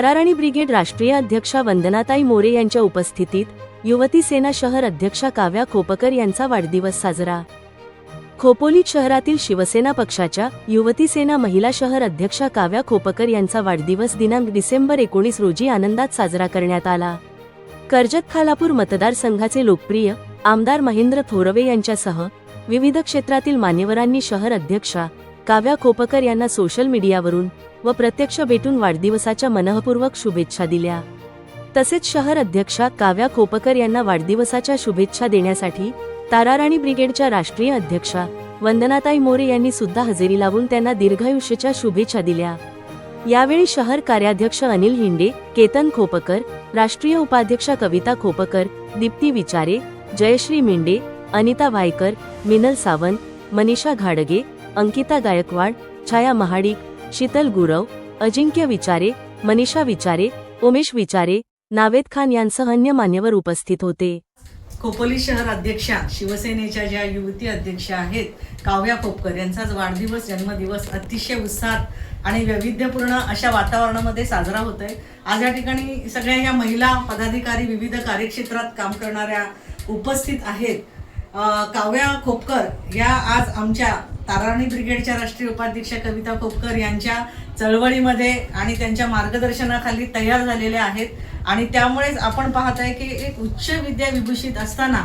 Tararani brigade राष्ट्रीय अध्यक्षा वंदनाताई मोरे यांच्या उपस्थितीत युवती सेना शहर अध्यक्षा काव्या खोपकर यांचा वाढदिवस साजरा. खोपोलीत शहरातील शिवसेना पक्षाच्या युवती सेना महिला शहर अध्यक्षा काव्या खोपकर यांचा वाढदिवस दिनांक डिसेंबर एकोणीस रोजी आनंदात साजरा करण्यात आला. कर्जत खालापूर मतदारसंघाचे लोकप्रिय आमदार महेंद्र थोरवे यांच्यासह विविध क्षेत्रातील मान्यवरांनी शहर अध्यक्षा काव्या खोपकर यांना सोशल मीडियावरून व प्रत्यक्ष भेटून वाढदिवसाच्या मनःपूर्वक शुभेच्छा दिल्या. तसेच शहर अध्यक्षा काव्या खोपकर यांना वाढदिवसाच्या शुभेच्छा देण्यासाठी ताराराणी ब्रिगेडच्या राष्ट्रीय अध्यक्षा वंदनाताई मोरे यांनी सुद्धा हजेरी लावून त्यांना दीर्घायुष्याच्या शुभेच्छा दिल्या. यावेळी शहर कार्याध्यक्ष अनिल हिंडे केतन खोपकर राष्ट्रीय उपाध्यक्षा कविता खोपकर दीप्ती विचारे जयश्री मिंडे अनिता वायकर मिनल सावंत मनीषा घाडगे अंकिता गायकवाड छाया महाडिक शीतल गुरव अजिंक्य विचारे मनीषा विचारे उमेश विचारे नावेद खान यांसह अन्य मान्यवर उपस्थित होते. खोपोली शहर अध्यक्षा शिवसेनेच्या ज्या युवती अध्यक्षा आहेत काव्या खोपकर यांचाच वाढदिवस जन्मदिवस अतिशय उत्साहात आणि वैविध्यपूर्ण अशा वातावरणामध्ये साजरा होत आहे आज या ठिकाणी सगळ्या ह्या महिला पदाधिकारी विविध कार्यक्षेत्रात काम करणाऱ्या उपस्थित आहेत. काव्या खोपकर या आज आमच्या ताराणी ब्रिगेडच्या राष्ट्रीय उपाध्यक्ष कविता खोपकर यांच्या चळवळीमध्ये आणि त्यांच्या मार्गदर्शनाखाली तयार झालेल्या आहेत. आणि त्यामुळेच आपण पाहत आहे की एक उच्च विद्या विभूषित असताना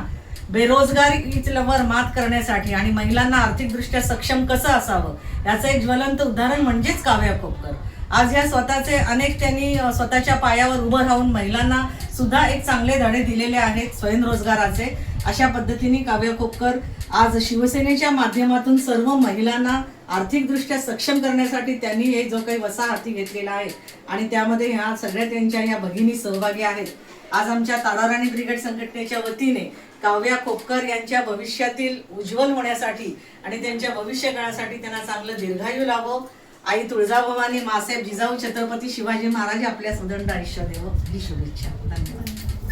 बेरोजगारीवर मात करण्यासाठी आणि महिलांना आर्थिकदृष्ट्या सक्षम कसं असावं? याचं एक ज्वलंत उदाहरण म्हणजेच काव्या खोपकर. आज या स्वतःचे अनेक त्यांनी स्वतःच्या पायावर उभं राहून महिलांना सुद्धा एक चांगले धडे दिलेले आहेत स्वयंरोजगाराचे. अशा पद्धतीने काव्या खोपकर आज शिवसेनेच्या माध्यमातून सर्व महिलांना आर्थिकदृष्ट्या सक्षम करण्यासाठी त्यांनी हे जो काही वसा हाती घेतलेला आहे आणि त्यामध्ये ह्या सगळ्या त्यांच्या या भगिनी सहभागी आहेत. आज आमच्या ताराराणी ब्रिगेड संघटनेच्या वतीने काव्या खोपकर यांच्या भविष्यातील उज्ज्वल होण्यासाठी आणि त्यांच्या भविष्य काळासाठी त्यांना चांगलं दीर्घायू लाभो आई तुळजाभवानी मासाहेब जिजाऊ छत्रपती शिवाजी महाराज आपल्या सुदंड आयुष्य देव ही शुभेच्छा. धन्यवाद.